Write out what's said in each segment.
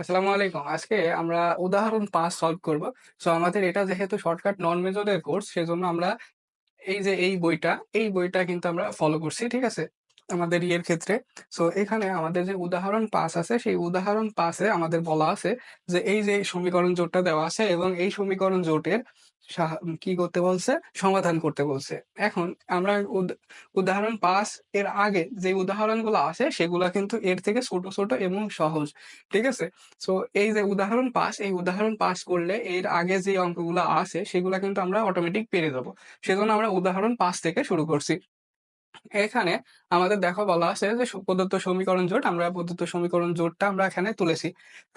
আসসালামু আলাইকুম। আজকে আমরা উদাহরণ পাঁচ সলভ করব। সো আমাদের এটা যেহেতু শর্টকাট নন মেজরের কোর্স সেজন্য আমরা এই যে এই বইটা এই বইটা কিন্তু আমরা ফলো করছি, ঠিক আছে? আমাদের ইয়ের ক্ষেত্রে। সো এখানে আমাদের যে উদাহরণ পাস আছে, সেই উদাহরণ পাসে আমাদের বলা আছে যে এই যে সমীকরণ জোটটা দেওয়া আছে এবং এই সমীকরণ জোটের কি করতে বলছে? সমাধান করতে বলছে। এখন আমরা উদ- উদাহরণ পাঁচ এর আগে যে উদাহরণগুলো আছে সেগুলো কিন্তু এর থেকে ছোট ছোট এবং সহজ, ঠিক আছে? সো এই যে উদাহরণ পাস এই উদাহরণ পাস করলে এর আগে যে অঙ্কগুলো আছে সেগুলো কিন্তু আমরা অটোমেটিক পেরে যাব সেজন্য আমরা উদাহরণ পাঁচ থেকে শুরু করছি। এখানে আমাদের দেখো বলা আছে যে প্রদত্ত সমীকরণ জোট, আমরা প্রদত্ত সমীকরণ জোটটা আমরা এখানে তুলেছি।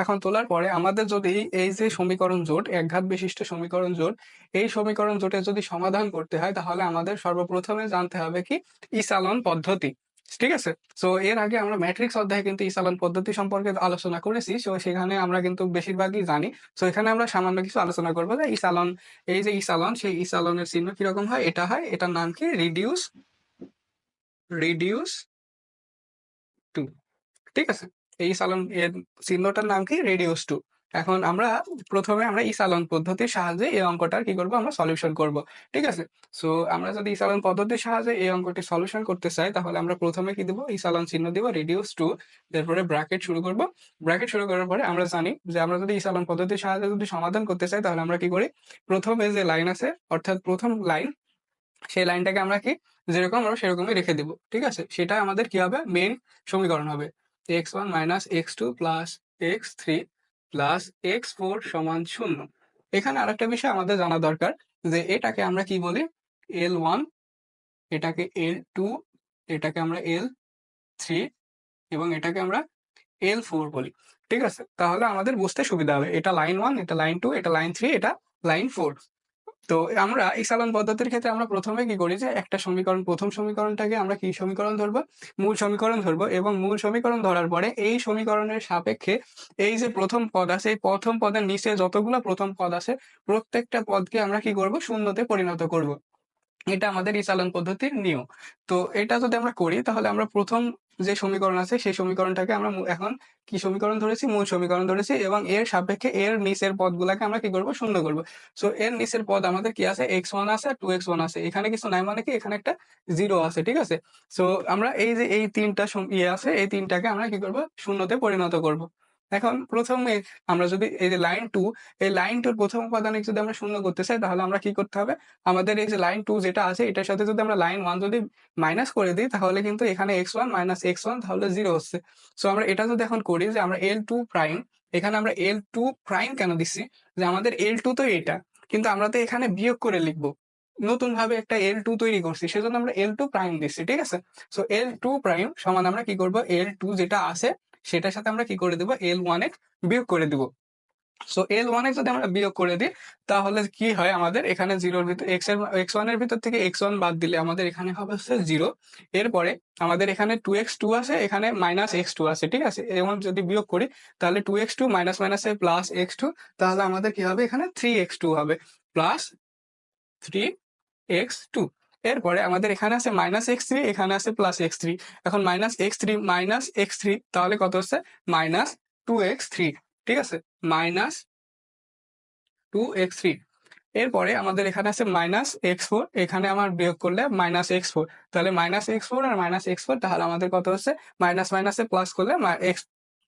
এখন তোলার পরে আমাদের যদি এই যে সমীকরণ জোট, একঘাত বিশিষ্ট সমীকরণ জোট, এই সমীকরণ জোটের যদি সমাধান করতে হয়, তাহলে আমাদের সর্বপ্রথমে জানতে হবে কি? ইসালন পদ্ধতি। ঠিক আছে? সো এর আগে আমরা ম্যাট্রিক্স অধ্যায়ে কিন্তু ইসালন পদ্ধতি সম্পর্কে আলোচনা করেছি। সো সেখানে আমরা কিন্তু বেশিরভাগই জানি। সো এখানে আমরা সামান্য কিছু আলোচনা করব যে ইসালন, এই যে ইসালন, সেই ইসালনের চিহ্ন কীরকম হয়? এটা হয়, এটার নাম কি? রিডিউস রিডিউস টু ঠিক আছে? এই সালন এর চিহ্নটার নাম কি? রিডিউস টু এখন আমরা প্রথমে আমরা ইসালন পদ্ধতির সাহায্যে এই অঙ্কটার কি করব? আমরা সলিউশন করব। ঠিক আছে? সো আমরা যদি ইসালন পদ্ধতির সাহায্যে এই অঙ্কটি সলিউশন করতে চাই, তাহলে আমরা প্রথমে কি দেব? ইসালন চিহ্ন দিব রিডিউস টু তারপরে ব্র্যাকেট শুরু করব। ব্র্যাকেট শুরু করার পরে আমরা জানি যে আমরা যদি ইসালন পদ্ধতির সাহায্যে যদি সমাধান করতে চাই, তাহলে আমরা কি করি? প্রথমে যে লাইন আছে, অর্থাৎ প্রথম লাইন সেই লাইনটাকে আমরা কি যেরকম আমরা সেরকমই রেখে দিব, ঠিক আছে? সেটা আমাদের কি হবে? মেন সমীকরণ হবে। X one minus x two plus x three plus x four সমান শূন্য। এখানে আরেকটা বিষয় আমাদের জানা দরকার যে এটাকে আমরা কি বলি? এল ওয়ান এটাকে এল টু এটাকে আমরা এল থ্রি এবং এটাকে আমরা এল ফোর বলি, ঠিক আছে? তাহলে আমাদের বুঝতে সুবিধা হবে। এটা লাইন ওয়ান এটা লাইন টু এটা লাইন থ্রি এটা লাইন ফোর তো আমরা এই সালন পদ্ধতির ক্ষেত্রে আমরা প্রথমে কি করি যে একটা সমীকরণ, প্রথম সমীকরণটাকে আমরা কি সমীকরণ ধরবো? মূল সমীকরণ ধরবো এবং মূল সমীকরণ ধরার পরে এই সমীকরণের সাপেক্ষে এই যে প্রথম পদ আছে, এই প্রথম পদের নিচে যতগুলো প্রথম পদ আছে, প্রত্যেকটা পদকে আমরা কি করব? শূন্যতে পরিণত করব। এটা আমাদের এই পদ্ধতির নিয়ম। তো এটা যদি আমরা করি, তাহলে আমরা প্রথম যে সমীকরণ আছে, সেই সমীকরণটাকে আমরা এখন কি সমীকরণ ধরেছি? মূল সমীকরণ ধরেছি এবং এর সাপেক্ষে এর নিচের পদগুলাকে আমরা কি করব? শূন্য করব। সো এর নিচের পদ আমাদের কি আছে? এক্স ওয়ান আছে টু এক্স ওয়ান আছে। এখানে কিছু নাই মানে কি? এখানে একটা জিরো আছে, ঠিক আছে? সো আমরা এই যে এই তিনটা ইয়ে আছে, এই তিনটাকে আমরা কি করব? শূন্যতে পরিণত করব। এখন প্রথমে আমরা যদি এই যে লাইন টু এই লাইন টুর প্রথম উপাদানে যদি আমরা শূন্য করতে চাই, তাহলে আমরা কি করতে হবে? আমাদের এই যে লাইন টু যেটা আছে, এটার সাথে যদি আমরা লাইন ওয়ান যদি মাইনাস করে দিই, তাহলে কিন্তু এখানে x one minus x one তাহলে জিরো হচ্ছে। সো আমরা এটা যদি এখন করি যে আমরা এল টু প্রাইম এখানে আমরা এল টু প্রাইম কেন দিচ্ছি? যে আমাদের এল টু তো এটা, কিন্তু আমরা তো এখানে বিয়োগ করে লিখব। নতুন ভাবে একটা এল টু তৈরি করছি, সেজন্য আমরা এল টু প্রাইম দিচ্ছি, ঠিক আছে? সো এল টু প্রাইম সমান আমরা কি করব? এল টু যেটা আছে সেটার সাথে আমরা কি করে দেবো? এল ওয়ানের বিয়োগ করে দিব। সো এল ওয়ান যদি আমরা বিয়োগ করে দিই, তাহলে কি হয় আমাদের? এখানে জিরোর ভিতর এক্সের এক্স ওয়ানের ভিতর থেকে এক্স ওয়ান বাদ দিলে আমাদের এখানে হবে হচ্ছে জিরো এরপরে আমাদের এখানে টু এক্স টু আছে, এখানে মাইনাস এক্স টু আছে, ঠিক আছে? এবং যদি বিয়োগ করি, তাহলে two x two minus minus plus x two তাহলে আমাদের কি হবে? এখানে থ্রি এক্স টু হবে। প্লাস থ্রি এক্স টু এরপরে আমাদের এখানে আছে মাইনাস এক্স থ্রি এখানে আছে প্লাস এক্স থ্রি এখন minus x three minus x three তাহলে কত হচ্ছে? মাইনাস টু এক্স থ্রি ঠিক আছে? মাইনাস টু এক্স থ্রি এরপরে আমাদের এখানে আছে মাইনাস এক্স ফোর এখানে আমার বিয়োগ করলে মাইনাস এক্স ফোর তাহলে মাইনাস এক্স ফোর আর মাইনাস এক্স ফোর তাহলে আমাদের কত হচ্ছে? মাইনাস মাইনাসে প্লাস করলে x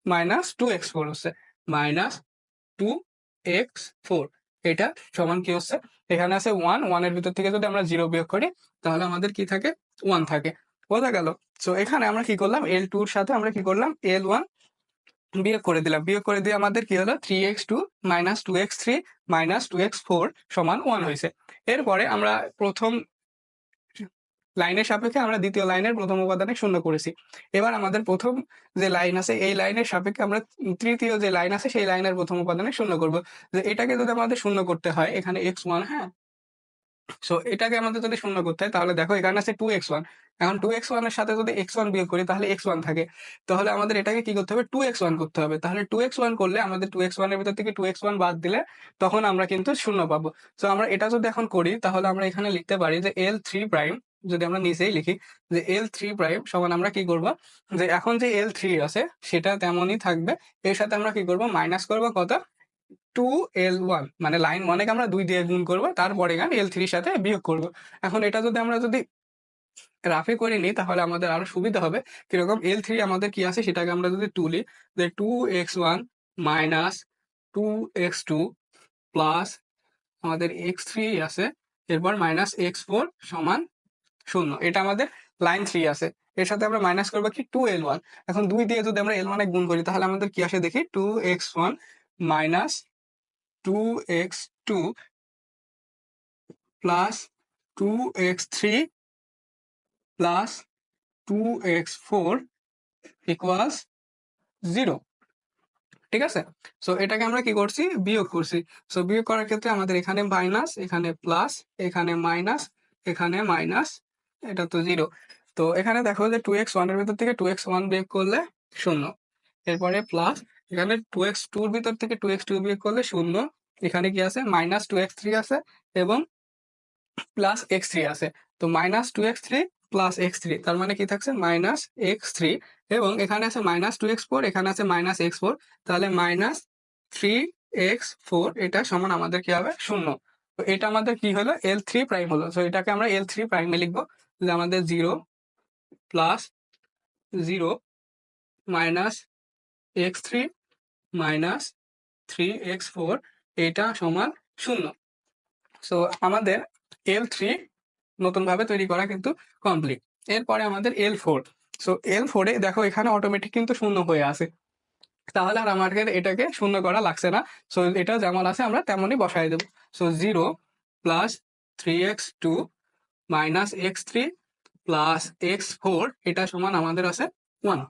minus two x four হচ্ছে। মাইনাস টু এক্স ফোর এটা সমান কি হচ্ছে? এখানে আছে ওয়ান ওয়ানের ভিতর থেকে যদি আমরা জিরো বিয়োগ করি, তাহলে আমাদের কি থাকে? ওয়ান থাকে। বোঝা গেল? সো এখানে আমরা কি করলাম? এল টুর সাথে আমরা কি করলাম? এল ওয়ান বিয়োগ করে দিলাম। বিয়োগ করে দিয়ে আমাদের কি হলো? Three x two minus two x three minus two x four সমান ওয়ান হয়েছে। এরপরে আমরা প্রথম লাইনের সাপেক্ষে আমরা দ্বিতীয় লাইনের প্রথম উপাদানে শূন্য করেছি। এবার আমাদের প্রথম যে লাইন আছে, এই লাইনের সাপেক্ষে আমরা তৃতীয় যে লাইন আছে, সেই লাইনের প্রথম উপাদানে শূন্য করব। যে এটাকে যদি আমাদের শূন্য করতে হয়, এখানে এক্স ওয়ান হ্যাঁ? সো এটাকে আমাদের যদি শূন্য করতে হয়, তাহলে দেখো এখানে আছে টু এক্স ওয়ান এখন টু এক্স ওয়ানের সাথে যদি এক্স ওয়ান বিয়োগ করি, তাহলে এক্স ওয়ান থাকে। তাহলে আমাদের এটাকে কি করতে হবে? টু এক্স ওয়ান করতে হবে। তাহলে টু এক্স ওয়ান করলে আমাদের টু এক্স ওয়ানের ভিতর থেকে টু এক্স ওয়ান বাদ দিলে তখন আমরা কিন্তু শূন্য পাবো। তো আমরা এটা যদি এখন করি, তাহলে আমরা এখানে লিখতে পারি যে এল থ্রি প্রাইম যদি আমরা নিচেই লিখি যে এল থ্রি প্রাইম সমান আমরা কি করব? যে এখন যে এল থ্রি আছে, সেটা তেমনই থাকবে। এর সাথে আমরা কি করব? মাইনাস করব কত? টু এল ওয়ান মানে লাইন ওয়ানে আমরা দুই দিয়ে গুণ করব, তারপরে গান এল থ্রির সাথে বিয়োগ করব। এখন এটা যদি আমরা যদি রাফে করে নিই, তাহলে আমাদের আরও সুবিধা হবে। কীরকম? এল থ্রি আমাদের কি আছে? সেটাকে আমরা যদি তুলি যে two x one minus two x two plus আমাদের এক্স থ্রি আছে, এরপর মাইনাস এক্স ফোর সমান শূন্য। এটা আমাদের লাইন থ্রি আছে। এর সাথে আমরা মাইনাস করব কি? টু এল ওয়ান এখন দুই দিয়ে যদি আমরা এল ওয়ানে গুণ করি, তাহলে আমাদের কি আসে দেখি? Two x one minus two x two plus two x three plus two x four equals zero ঠিক আছে? সো এটাকে আমরা কি করছি? বিয়োগ করছি। সো বিয়োগ করার ক্ষেত্রে আমাদের এখানে মাইনাস এখানে প্লাস এখানে মাইনাস এখানে মাইনাস এটা তো জিরো তো এখানে দেখো যে টু এক্স ওয়ানের ভিতর থেকে টু এক্স ওয়ান বিয়োগ করলে শূন্য। এরপরে প্লাস এখানে টু এক্স টুর ভিতর থেকে টু এক্স টু বিয়োগ করলে শূন্য। এখানে কি আছে? মাইনাস টু এক্স থ্রি আছে এবং প্লাস এক্স থ্রি আছে। তো minus two x three plus x three তার মানে কি থাকছে? মাইনাস এক্স থ্রি এবং এখানে আছে মাইনাস টু এক্স ফোর এখানে আছে মাইনাস এক্স ফোর তাহলে মাইনাস থ্রি এক্স ফোর এটা সমান আমাদের কি হবে? শূন্য। তো এটা আমাদের কি হলো? এল থ্রি প্রাইম হলো। তো এটাকে আমরা এল থ্রি প্রাইমে লিখব। আমাদের zero plus zero minus x three minus three x four এটা সমান শূন্য। সো আমাদের এল থ্রি নতুনভাবে তৈরি করা কিন্তু কমপ্লিট এরপরে আমাদের এল ফোর সো এল ফোরে দেখো এখানে অটোমেটিক কিন্তু শূন্য হয়ে আছে। তাহলে আর আমাদের এটাকে শূন্য করা লাগছে না। সো এটা যেমন আছে আমরা তেমনই বসাই দেবো। So zero plus three x two minus x three plus x four এটা সমান আমাদের আছে ওয়ান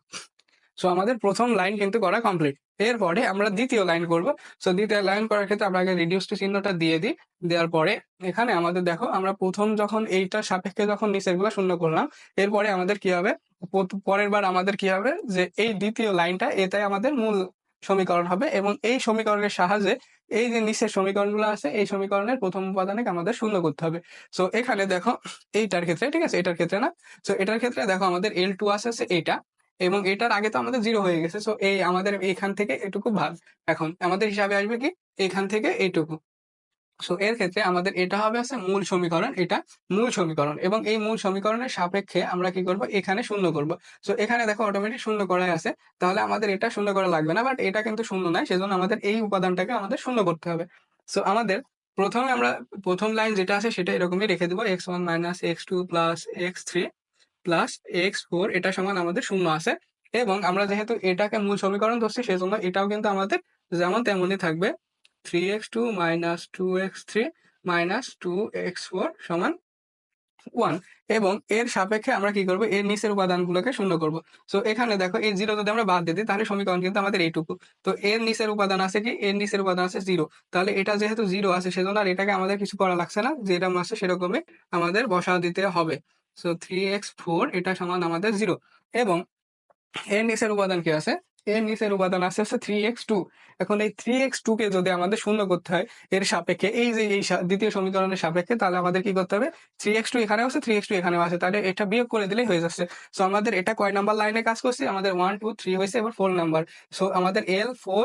সো আমাদের প্রথম লাইন কিন্তু করা কমপ্লিট এরপরে আমরা দ্বিতীয় লাইন করব। সো দ্বিতীয় লাইন করার ক্ষেত্রে আমরা আগে রিডিউস টু চিহ্নটা দিয়ে দিই। দেওয়ার পরে এখানে আমাদের দেখো, আমরা প্রথম যখন এইটার সাপেক্ষে যখন নিচেরগুলো শূন্য করলাম, এরপরে আমাদের কি হবে? পরের বার আমাদের কি হবে? যে এই দ্বিতীয় লাইনটা এটাই আমাদের মূল সমীকরণ হবে এবং এই সমীকরণের সাহায্যে এই যে নিচের সমীকরণগুলো আছে, এই সমীকরণের প্রথম উপাদানকে আমাদের শূন্য করতে হবে। সো এখানে দেখো, এইটার ক্ষেত্রে, ঠিক আছে? এটার ক্ষেত্রে না? সো এটার ক্ষেত্রে দেখো, আমাদের এল টু আছে এটা, এবং এটার আগে তো আমাদের জিরো হয়ে গেছে। সো এই আমাদের এখান থেকে এটুকু ভাগ। এখন আমাদের হিসাবে আসবে কি? এখান থেকে এইটুকু সো এর ক্ষেত্রে আমাদের এটা হবে আছে মূল সমীকরণ, এটা মূল সমীকরণ এবং এই মূল সমীকরণের সাপেক্ষে আমরা কি করব? এখানে শূন্য করব। সো এখানে দেখো অটোমেটিক শূন্য করাই আছে। তাহলে আমাদের এটা শূন্য করা লাগবে না বাট এটা কিন্তু শূন্য নয়, সেজন্য আমাদের এই উপাদানটাকে আমাদের শূন্য করতে হবে। সো আমাদের প্রথমে আমরা প্রথম লাইন যেটা আছে সেটা এরকমই রেখে দেবো x one minus x two plus x three plus x four এটা সমান আমাদের শূন্য আছে। এবং আমরা যেহেতু এটাকে মূল সমীকরণ ধরছি, সেজন্য এটাও কিন্তু আমাদের যেমন তেমনই থাকবে। Three x two minus two x three minus two x four সমান ওয়ান এবং এর সাপেক্ষে আমরা কি করব? এর নিচের উপাদানগুলোকে শূন্য করব। সো এখানে দেখো, এই জিরো যদি আমরা বাদ দিই, তাহলে সমীকরণ কিন্তু আমাদের এইটুকু। তো, এর নিচের উপাদান আছে কি? এর নিচের উপাদান আছে জিরো তাহলে এটা যেহেতু জিরো আছে, সেজন্য আর এটাকে আমাদের কিছু করা লাগছে না। যেরকম আছে সেরকমই আমাদের বসা দিতে হবে। সো থ্রি এক্স ফোর এটা সমান আমাদের জিরো এবং এর নিচের উপাদান কি আছে? এর নিচের উপাদান আছে, হচ্ছে থ্রি এক্স টু এখন এই থ্রি এক্স টু কে যদি আমাদের শূন্য করতে হয়, এর সাপেক্ষে, এই যে এই দ্বিতীয় সমীকরণের সাপেক্ষে, তাহলে আমাদের কি করতে হবে? থ্রি এক্স টু এখানেও আছে থ্রি এক্স টু এখানেও আছে, তাহলে এটা বিয়োগ করে দিলেই হয়ে যাচ্ছে। সো আমাদের এটা কয় নাম্বার লাইনে কাজ করছে? আমাদের ওয়ান টু থ্রি হয়েছে, এবার ফোর নাম্বার সো আমাদের এল ফোর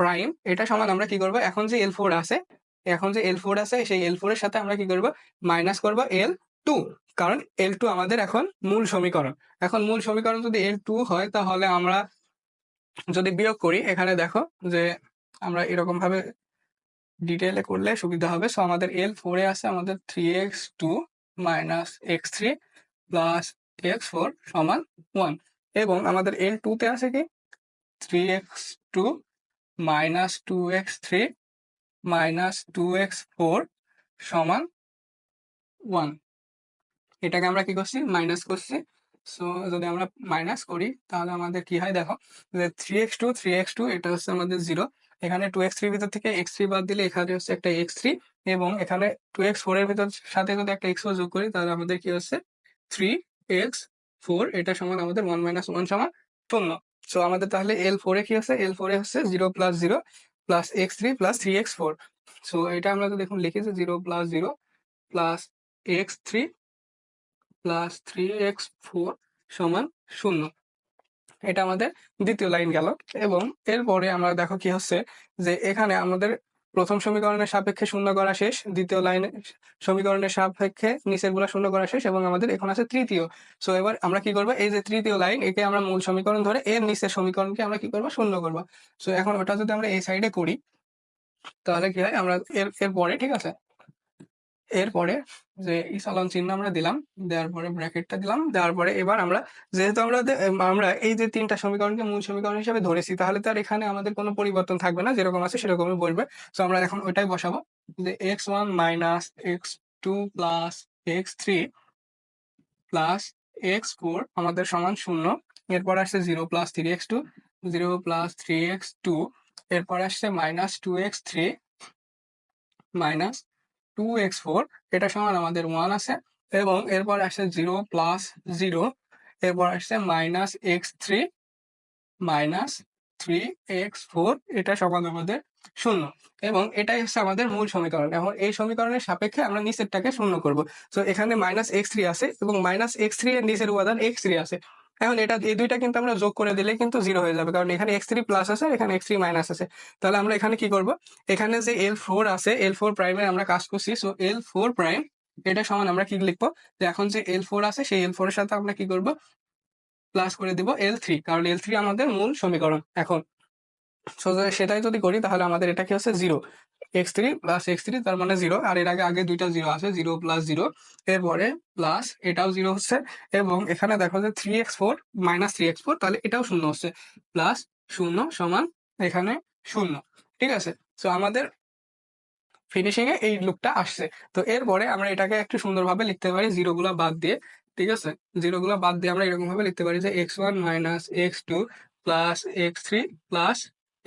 প্রাইম এটা সমান আমরা কি করব? এখন যে এল ফোর আছে, এখন যে এল ফোর আছে, সেই এল ফোর এর সাথে আমরা কি করব? মাইনাস করব এল টু কারণ এল টু আমাদের এখন মূল সমীকরণ। এখন মূল সমীকরণ যদি এল টু হয়, তাহলে আমরা যদি বিয়োগ করি, এখানে দেখো যে আমরা এরকম ভাবে ডিটেলে করলে সুবিধা হবে। সো আমাদের এল ফোরে আছে, আমাদের three x two minus x three plus x four সমান ওয়ান এবং আমাদের এল টুতে আছে কি? Three x two minus two x three minus two x four সমান ওয়ান এটাকে আমরা কি করছি? মাইনাস করছি। সো যদি আমরা মাইনাস করি, তাহলে আমাদের কি হয় দেখো, যে three x two three x two এটা হচ্ছে আমাদের জিরো এখানে টু এক্স থ্রির ভিতর থেকে এক্স থ্রি বাদ দিলে এখানে হচ্ছে একটা এক্স থ্রি এবং এখানে টু এক্স ফোর এর ভিতর সাথে যদি একটা এক্স যোগ করি, তাহলে আমাদের কি হচ্ছে? থ্রি এক্স ফোর এটা সমান আমাদের ওয়ান মাইনাস ওয়ান সমান শূন্য। সো আমাদের তাহলে এল ফোরে কি হচ্ছে এল ফোরে হচ্ছে zero plus zero plus x three plus three x four so এটা আমরা তো দেখুন লিখেছি zero plus zero plus x three plus three x four সমান শূন্য। এটা আমাদের দ্বিতীয় লাইন গেল এবং এরপরে আমরা দেখো কি হচ্ছে যে এখানে আমাদের প্রথম সমীকরণের সাপেক্ষে শূন্য করা শেষ, দ্বিতীয় লাইনে সমীকরণের সাপেক্ষে নিচেরগুলা শূন্য করা শেষ এবং আমাদের এখন আছে তৃতীয়। সো এবার আমরা কি করব? এই যে তৃতীয় লাইন একে আমরা মূল সমীকরণ ধরে এর নিচের সমীকরণকে আমরা কি করব? শূন্য করব। সো এখন ওটা যদি আমরা এই সাইডে করি, তাহলে কি হয়? আমরা এর, এরপরে, ঠিক আছে? এরপরে যে ইসালন চিহ্ন আমরা দিলাম, দেওয়ার পরে ব্র্যাকেটটা দিলাম, দেওয়ার পরে এবার আমরা যেহেতু আমরা আমরা এই যে তিনটা সমীকরণকে মূল সমীকরণ হিসেবে ধরেছি, তাহলে তো আর এখানে আমাদের কোনো পরিবর্তন থাকবে না, যেরকম আছে সেরকমই বলবে। তো আমরা এখন ওইটাই বসাবো। যে x one minus x two plus x three plus x four আমাদের সমান শূন্য, এরপর আসছে zero plus three x two zero plus three x two এরপর আসছে minus two x three minus two x four এটা সমান আমাদের ওয়ান আছে, এবং এরপর আসছে জিরো প্লাস জিরো এরপর আসছে minus x three minus three x four এটা সমান আমাদের শূন্য। এবং এটাই হচ্ছে আমাদের মূল সমীকরণ। এখন এই সমীকরণের সাপেক্ষে আমরা নিচেরটাকে শূন্য করব। তো এখানে মাইনাস এক্স থ্রি আছে এবং মাইনাস এক্স থ্রি এর নিচের উপাদান এক্স থ্রি আছে। এখন এটা এই দুইটা কিন্তু আমরা যোগ করে দিলে কিন্তু জিরো হয়ে যাবে। কারণ এখানে এক্স থ্রি প্লাস আছে এখানে এক্স থ্রি মাইনাস আছে। তাহলে আমরা এখানে কি করব? এখানে যে এল ফোর আছে এল ফোর প্রাইমের আমরা কাজ করছি। সো এল ফোর প্রাইম এটা সমান আমরা কি লিখব? যে এখন যে এল ফোর আছে, সেই এল ফোর এর সাথে আমরা কি করব? প্লাস করে দিব এল থ্রি কারণ এল থ্রি আমাদের মূল সমীকরণ এখন। So, সেটাই যদি করি তাহলে আমাদের এটা কি হচ্ছে? Zero x three plus x three তার মানে জিরো আর এর আগে আগে দুইটা জিরো আছে জিরো প্লাস জিরো এরপরে প্লাস এটাও জিরো হচ্ছে এবং এখানে দেখো যে three x four minus three x four তাহলে এটাও শূন্য হচ্ছে। প্লাস শূন্য সমান এখানে শূন্য ঠিক আছে? তো আমাদের ফিনিশিং এ এই লুকটা আসছে। তো এরপরে আমরা এটাকে একটু সুন্দরভাবে লিখতে পারি জিরো গুলা বাদ দিয়ে ঠিক আছে? জিরো গুলা বাদ দিয়ে আমরা এরকম ভাবে লিখতে পারি যে x one minus x two plus x three plus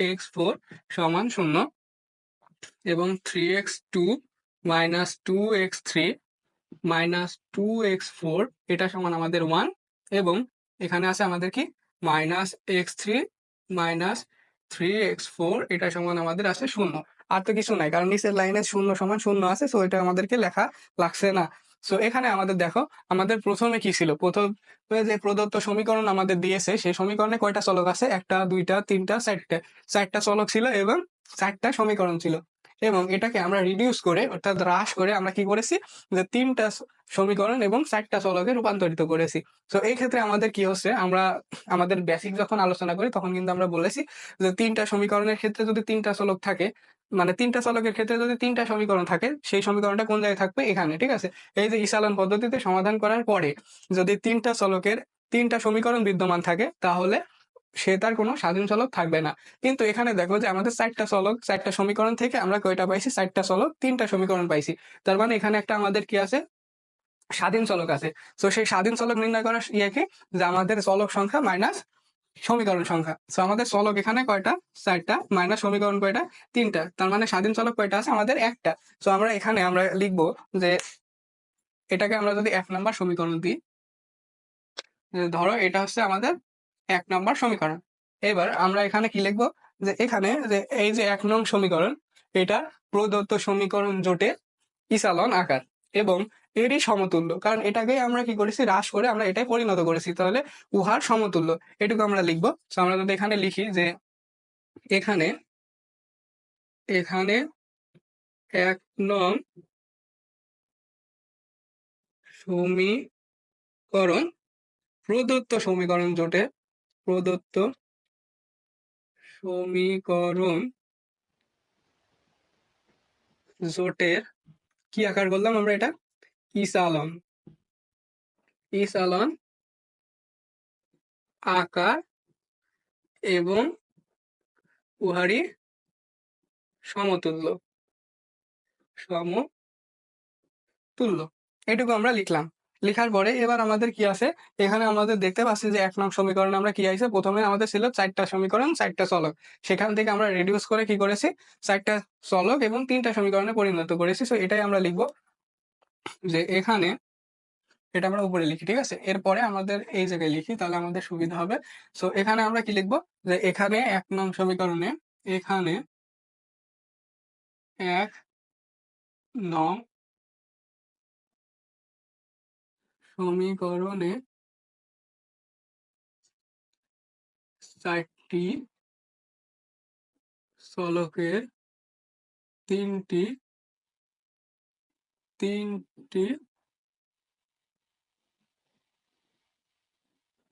x four সমান শূন্য এবং three x two minus two x three minus two x four, এটা সমান আমাদের ওয়ান এবং এখানে আছে আমাদের কি? Minus x three minus three x four, এটা সমান আমাদের আছে শূন্য। আর তো কিছু নাই, কারণ নিচের লাইনে শূন্য সমান শূন্য আছে সো এটা আমাদেরকে লেখা লাগছে না। সো এখানে আমাদের দেখো, আমাদের প্রথমে কি ছিল? প্রথম যে প্রদত্ত সমীকরণ আমাদের দিয়েছে, সেই সমীকরণে কয়টা চলক আছে? একটা, দুইটা, তিনটা, চারটা। চারটা চলক ছিল এবং চারটা সমীকরণ ছিল। এবং এটাকে আমরা রিডিউস করে, অর্থাৎ হ্রাস করে আমরা কি করেছি? যে তিনটা সমীকরণ এবং চারটা চলকে রূপান্তরিত করেছি। তো এই ক্ষেত্রে আমাদের কি হচ্ছে? আমরা, আমাদের বেসিক যখন আলোচনা করি, তখন কিন্তু আমরা বলেছি যে তিনটা সমীকরণের ক্ষেত্রে যদি তিনটা চলক থাকে মানে তিনটা চলকের ক্ষেত্রে যদি তিনটা সমীকরণ থাকে, সেই সমীকরণটা কোন জায়গায় থাকবে? এখানে, ঠিক আছে? এই যে ইসালন পদ্ধতিতে সমাধান করার পরে যদি তিনটা চলকের তিনটা সমীকরণ বিদ্যমান থাকে, তাহলে সে তার কোনো স্বাধীন চলক থাকবে না। কিন্তু এখানে দেখো যে আমাদের চারটা চলক, চারটা সমীকরণ থেকে আমরা কয়টা পাইছি? চারটা চলক, তিনটা সমীকরণ পাইছি। তার মানে এখানে একটা আমাদের কি আছে? স্বাধীন চলক আছে। তো সেই স্বাধীন চলক নির্ণয় করার ইয়ে কি? যে আমাদের চলক সংখ্যা মাইনাস সমীকরণ সংখ্যা। তো আমাদের চলক এখানে কয়টা? চারটা মাইনাস সমীকরণ কয়টা? তিনটা। তার মানে স্বাধীন চলক কয়টা আছে? আমাদের একটা। তো আমরা এখানে আমরা লিখব যে এটাকে আমরা যদি এক নাম্বার সমীকরণ দিই ধরো এটা হচ্ছে আমাদের এক নাম্বার সমীকরণ। এবার আমরা এখানে কি লিখব? যে এখানে যে এই যে এক নং সমীকরণ, এটা প্রদত্ত সমীকরণ জোটের ইসালন আকার এবং এরই সমতুল্য। কারণ এটাকে আমরা কি করেছি? হ্রাস করে আমরা এটাই পরিণত করেছি। তাহলে উহার সমতুল্য। এটুকু আমরা লিখব। তো আমরা যদি এখানে লিখি যে এখানে এখানে এক নং সমীকরণ, প্রদত্ত সমীকরণ জোটে, প্রদত্ত সমীকরণ জোটের কি আকার করলাম আমরা এটা? ইসালন ইসালন আকার এবং উহারি সমতুল্য। সমতুল্য। এটুকু আমরা লিখলাম। লেখার পরে এবার আমাদের কি আছে? এখানে আমাদের দেখতে পাচ্ছি যে এক নং সমীকরণ আমরা কি আছে প্রথমে আমাদের ছিল চারটা সমীকরণ, চারটা চলক। সেখান থেকে আমরা রিডিউস করে কি করেছি? চারটা চলক এবং তিনটা সমীকরণে পরিণত করেছি। তো এটাই আমরা লিখব। যে এখানে এটা আমরা উপরে লিখি, ঠিক আছে? এরপরে আমাদের এই জায়গায় লিখি, তাহলে আমাদের সুবিধা হবে। সো এখানে আমরা কি লিখব? যে এখানে এক নং সমীকরণে এখানে এক নং সমীকরণে চারটি চলকের তিনটি তিনটি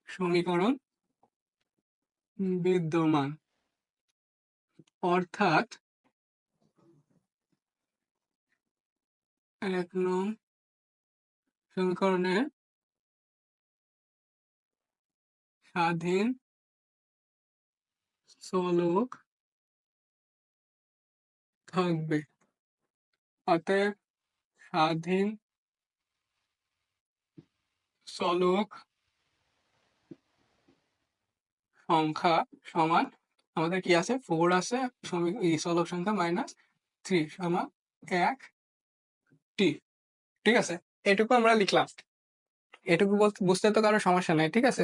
সমীকরণ বিদ্যমান। অর্থাৎ এক নং সমীকরণে স্বাধীন চলক থাকবে। অতএব স্বাধীন চলক সংখ্যা সমান, আমাদের কি আছে? ফোর আছে চলক সংখ্যা মাইনাস থ্রি সমান এক টি ঠিক আছে? এটুকু আমরা লিখলাম। এটুকু বুঝতে তো কারও সমস্যা নাই, ঠিক আছে?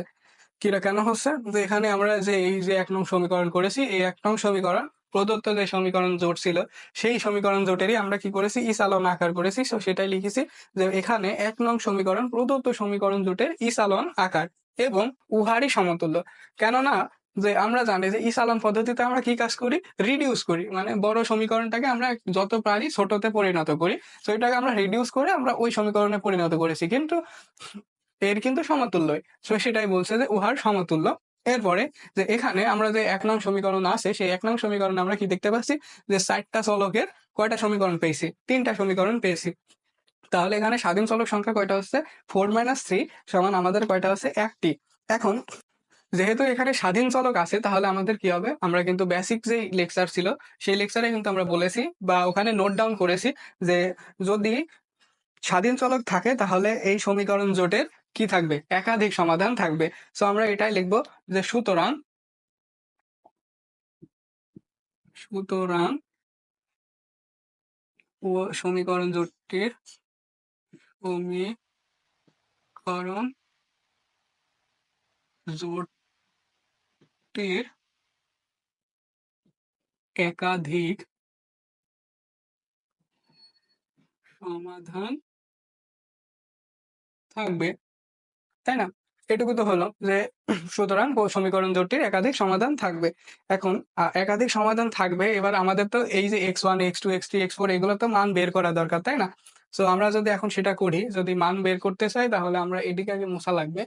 কিরা কেন হচ্ছে? এখানে আমরা যে, এই যে এক নং সমীকরণ করেছি, এই এক নং সমীকরণ প্রদত্ত যে সমীকরণ জোট ছিল, সেই সমীকরণ জোটেরই আমরা কি করেছি? ইসালন আকার করেছি। তো সেটাই লিখেছি যে এখানে এক নং সমীকরণ প্রদত্ত সমীকরণ জোটের ইসালন আকার এবং উহারই সমতুল্য। কেননা যে আমরা জানি যে ইসালন পদ্ধতিতে আমরা কি কাজ করি? রিডিউস করি। মানে বড় সমীকরণটাকে আমরা যত পারি ছোটতে পরিণত করি। তো এটাকে আমরা রিডিউস করে আমরা ওই সমীকরণে পরিণত করেছি। কিন্তু এর কিন্তু সমতুল্যই। তো সেটাই বলছে যে উহার সমতুল্য। এরপরে যে এখানে আমরা যে এক নং সমীকরণ আছে, সেই এক নং সমীকরণে আমরা কি দেখতে পাচ্ছি? যে ষাটটা চলকের কয়টা সমীকরণ পেয়েছি? তিনটা সমীকরণ পেয়েছি। তাহলে এখানে স্বাধীন চলক সংখ্যা কয়টা হচ্ছে? ফোর মাইনাস থ্রি সমান আমাদের কয়টা হচ্ছে? একটি। এখন যেহেতু এখানে স্বাধীন চলক আছে, তাহলে আমাদের কি হবে? আমরা কিন্তু বেসিক যে লেকচার ছিল, সেই লেকচারে কিন্তু আমরা বলেছি বা ওখানে নোট ডাউন করেছি যে যদি স্বাধীন চলক থাকে, তাহলে এই সমীকরণ জোটের কি থাকবে? একাধিক সমাধান থাকবে। সো আমরা এটাই লিখব যে সুতরাং সুতরাং সমীকরণ জোটটির সমীকরণ জোটটির একাধিক সমাধান থাকবে। তাই না? এটুকু তো হলো যে, সুতরাং সমীকরণ জোটটির একাধিক সমাধান থাকবে। এখন একাধিক সমাধান থাকবে, এবার আমাদের তো এই যে x one x two x three x four এগুলো তো মান বের করা দরকার, তাই না? সো আমরা যদি এখন সেটা করি, যদি মান বের করতে চাই, তাহলে আমরা এটিকে আগে মোছা লাগবে।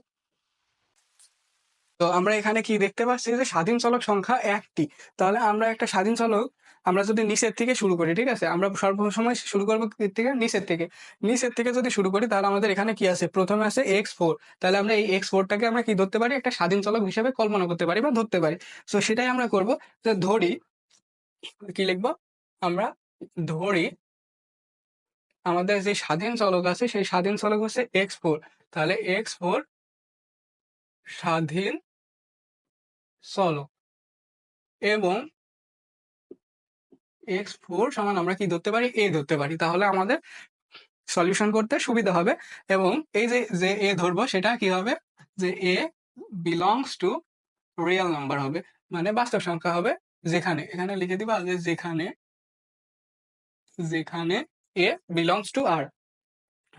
তো আমরা এখানে কি দেখতে পাচ্ছি যে স্বাধীন চলক সংখ্যা একটি। তাহলে আমরা একটা স্বাধীন চলক, আমরা যদি নিচের থেকে শুরু করি, ঠিক আছে? আমরা সর্বসময় শুরু করব থেকে? নিচের থেকে। নিচের থেকে যদি শুরু করি, তাহলে আমাদের এখানে কি আছে? প্রথমে আছে এক্স ফোর তাহলে আমরা এই এক্স ফোরটাকে আমরা কি ধরতে পারি? একটা স্বাধীন চলক হিসেবে কল্পনা করতে পারি বা ধরতে পারি। তো সেটাই আমরা করব যে ধরি, কি লিখব? আমরা ধরি আমাদের যে স্বাধীন চলক আছে, সেই স্বাধীন চলক হচ্ছে এক্স ফোর তাহলে এক্স ফোর স্বাধীন চলক এবং এক্স ফোর সমান আমরা কি ধরতে পারি? এ ধরতে পারি। তাহলে আমাদের সলিউশন করতে সুবিধা হবে। এবং এই যে যে এ ধরবো, সেটা কি হবে? যে a belongs to real number হবে। মানে বাস্তব সংখ্যা হবে যেখানে। এখানে লিখে দিবা যে যেখানে যেখানে এ বিলংস টু আর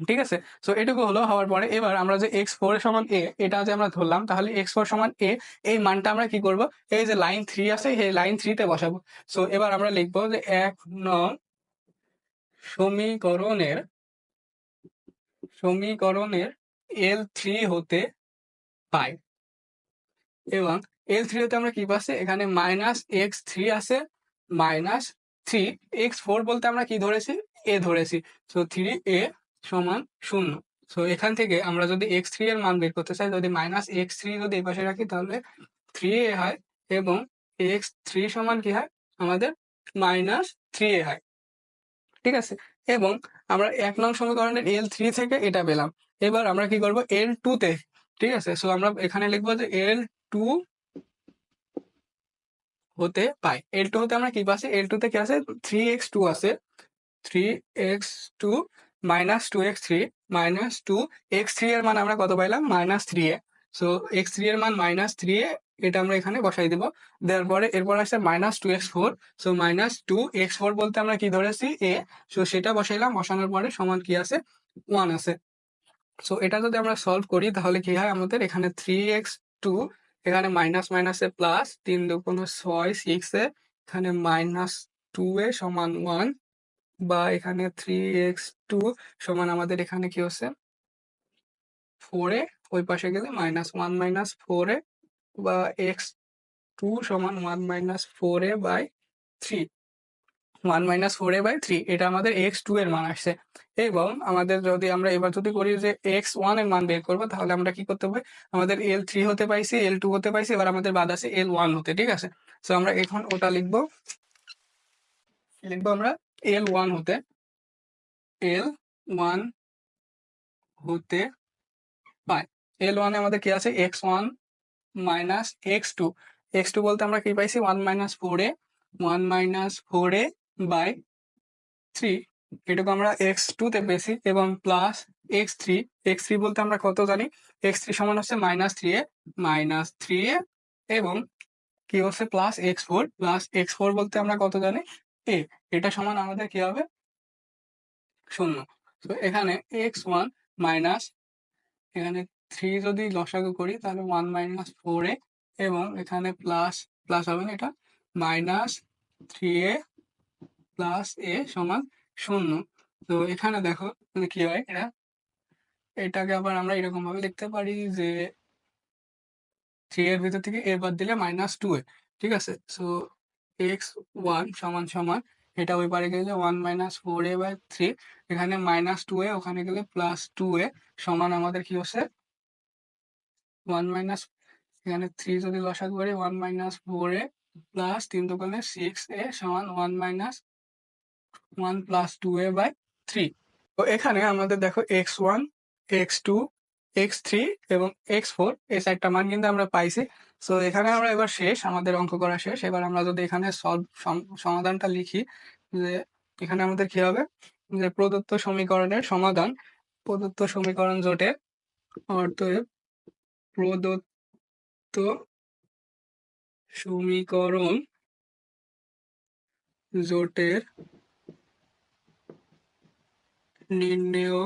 ঠিক আছে? তো এটুকু হলো হওয়ার পরে এবার আমরা যে এক্স ফোর সমান এ এটা যে আমরা ধরলাম, তাহলে এক্স ফোর সমান এ এই মানটা আমরা কি করব? এই যে লাইন থ্রি আছে, এই লাইন থ্রিতে বসাবো। সো এবার আমরা লিখব যে এক নং সমীকরণের সমীকরণের এল থ্রি হতে পাই। এবং এল থ্রি হতে আমরা কি পাচ্ছি? এখানে মাইনাস এক্স থ্রি আছে মাইনাস থ্রি এক্স ফোর বলতে আমরা কি ধরেছি? এ ধরেছি। সো থ্রি এ সমান শূন্য। সো এখান থেকে আমরা যদি এক্স থ্রি এর মান বের করতে চাই, যদি মাইনাস এক্স থ্রি যদি এই পাশে রাখি, তাহলে থ্রি এ হয় এবং এক্স থ্রি সমান কি হয়? আমাদের মাইনাস থ্রি এ হয়। ঠিক আছে? এবং আমরা এক নং সমীকরণের এল থ্রি থেকে এটা পেলাম। এবার আমরা কি করব? এল টু তে। ঠিক আছে? সো আমরা এখানে লিখব যে এল টু হতে পাই এল টু হতে আমরা কি পাচ্ছি? এল টু তে কি আছে? থ্রি এক্স টু আছে। Three x two minus two x three minus two x three এর মান আমরা কত পাইলাম? Minus three a. So x three এর মান মাইনাস থ্রি এ, এটা আমরা এখানে বসাই দিব। দেওয়ার পরে এরপর আসছে minus two x four so minus two x four বলতে আমরা কি ধরেছি? এ সো সেটা বসাইলাম। বসানোর পরে সমান কি আছে? ওয়ান আছে। সো এটা যদি আমরা সলভ করি, তাহলে কি হয় আমাদের? এখানে থ্রি এক্স টু এখানে মাইনাস মাইনাসে প্লাস তিন দু দুগুণ ছয় সিক্স এ, এখানে মাইনাস টু এ সমান ওয়ান বা এখানে থ্রি এক্স টু সমান আমাদের এখানে কি হচ্ছে? ফোর এ, ওই পাশে গেলে minus one minus four a বা এক্স টু সমান one minus four a by three one minus four a by three এটা আমাদের এক্স টু এর মান আসছে। এবং আমাদের যদি আমরা এবার যদি করি যে এক্স ওয়ানের মান বের করব, তাহলে আমরা কি করতে পারি? আমাদের এল থ্রি হতে পাইছি এল টু হতে পাইছি, এবার আমাদের বাদ আছে এল ওয়ান হতে, ঠিক আছে? তো আমরা এখন ওটা লিখব। লিখব আমরা এল ওয়ান হতে এল ওয়ান হতে পাই। এল ওয়ানে আমাদের কি আছে? X one minus x two x two বলতে আমরা কি পাইছি? One minus four a one minus four a by three এটুকু আমরা এক্স টু তে পেয়েছি এবং plus x three x three বলতে আমরা কত জানি? এক্স থ্রি সমান হচ্ছে minus three a minus three a এবং কি হচ্ছে? Plus x four plus x four বলতে আমরা কত জানি? এ, এটা সমান আমাদের কি হবে? শূন্য। তো এখানে এক্স ওয়ান মাইনাস এখানে থ্রি যদি লসাগু করি, তাহলে ওয়ান মাইনাস ফোর এ, এবং এখানে প্লাস প্লাস হবে না এটা? Minus three a plus a সমান শূন্য। তো এখানে দেখো কি হয়? এটা, এটাকে আবার আমরা এরকম ভাবে লিখতে পারি যে থ্রি এর ভিতর থেকে এ বাদ দিলে মাইনাস টু এ, ঠিক আছে? সো এক্স ওয়ান সমান সমান, এটা ওই পারে গেলে one minus four a by three এখানে মাইনাস টু এ ওখানে গেলে প্লাস টু এ সমান আমাদের কি হচ্ছে? ওয়ান মাইনাস এখানে থ্রি যদি লসাগু করি one minus four a plus তিন দোকানে সিক্স এ সমান one minus one plus two a by three তো এখানে আমাদের দেখো x one x two x three এবং এক্স ফোর এই চারটা মান কিন্তু আমরা পাইছি। তো এখানে আমরা এবার শেষ, আমাদের অঙ্ক করা শেষ। এবার আমরা যদি এখানে সলভ সমাধানটা লিখি, যে এখানে আমাদের কি হবে? যে প্রদত্ত সমীকরণের সমাধান, প্রদত্ত সমীকরণ জোটে অতএব প্রদত্ত সমীকরণ জোটের নির্ণেয়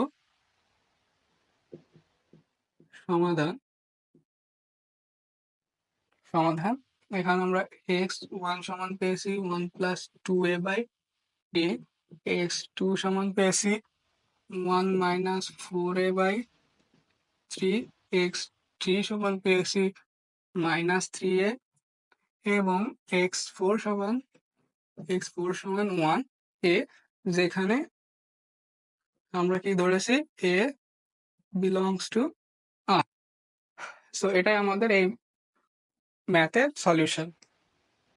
সমাধান। সমাধান। এখানে আমরা এক্স ওয়ান সমান পেয়েছি one plus two a by a x two সমান পেয়েছি one minus four a by three x three সমান পেয়েছি মাইনাস থ্রি এ এবং এক্স ফোর সমান এক্স ফোর সমান ওয়ান এ যেখানে আমরা কি ধরেছি? A belongs to R so এটাই আমাদের এই ম্যাথের সলিউশন